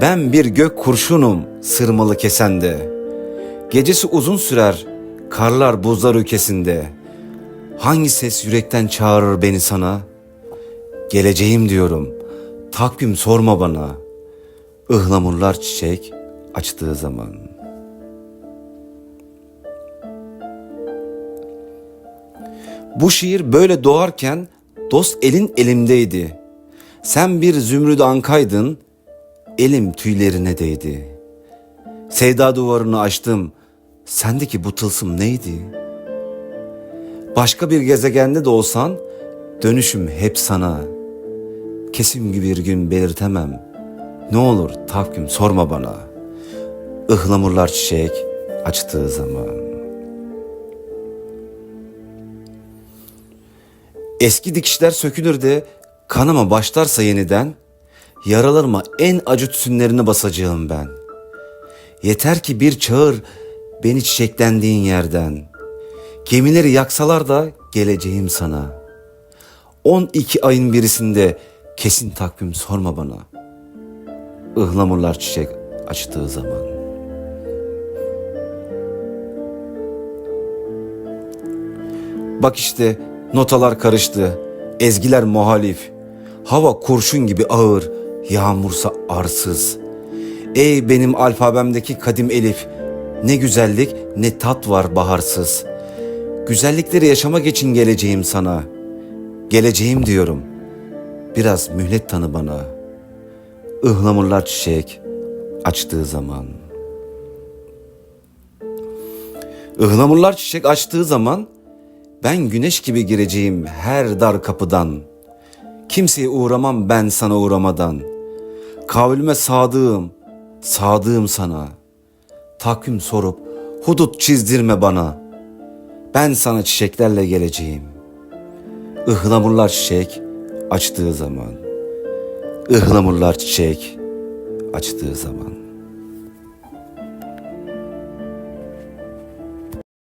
Ben bir gök kurşunum sırmalı kesende. Gecesi uzun sürer, karlar buzlar ülkesinde. Hangi ses yürekten çağırır beni sana? Geleceğim diyorum, takvim sorma bana. Ihlamurlar çiçek açtığı zaman. Bu şiir böyle doğarken dost elin elimdeydi. Sen bir zümrüt ankaydın, elim tüylerine değdi. Sevda duvarını açtım, sendeki bu tılsım neydi? Başka bir gezegende de olsan, dönüşüm hep sana. Kesin bir gün belirtemem. Ne olur takvim sorma bana. Ihlamurlar çiçek açtığı zaman. Eski dikişler sökülür de kanama başlarsa yeniden yaralarıma en acı tüsünlerini basacağım ben. Yeter ki bir çağır beni çiçeklendiğin yerden. Gemileri yaksalar da geleceğim sana. 12 ayın birisinde kesin takvim sorma bana. Ihlamurlar çiçek açtığı zaman. Bak işte notalar karıştı, ezgiler muhalif. Hava kurşun gibi ağır, yağmursa arsız. Ey benim alfabemdeki kadim elif, ne güzellik ne tat var baharsız. Güzellikleri yaşamak için geleceğim sana. Geleceğim diyorum. Biraz mühlet tanı bana. Ihlamurlar çiçek açtığı zaman. Ihlamurlar çiçek açtığı zaman ben güneş gibi gireceğim her dar kapıdan. Kimseye uğramam ben sana uğramadan. Kavlime sadığım, sadığım sana. Takvim sorup hudut çizdirme bana. Ben sana çiçeklerle geleceğim. Ihlamurlar çiçek açtığı zaman. Ihlamurlar çiçek açtığı zaman.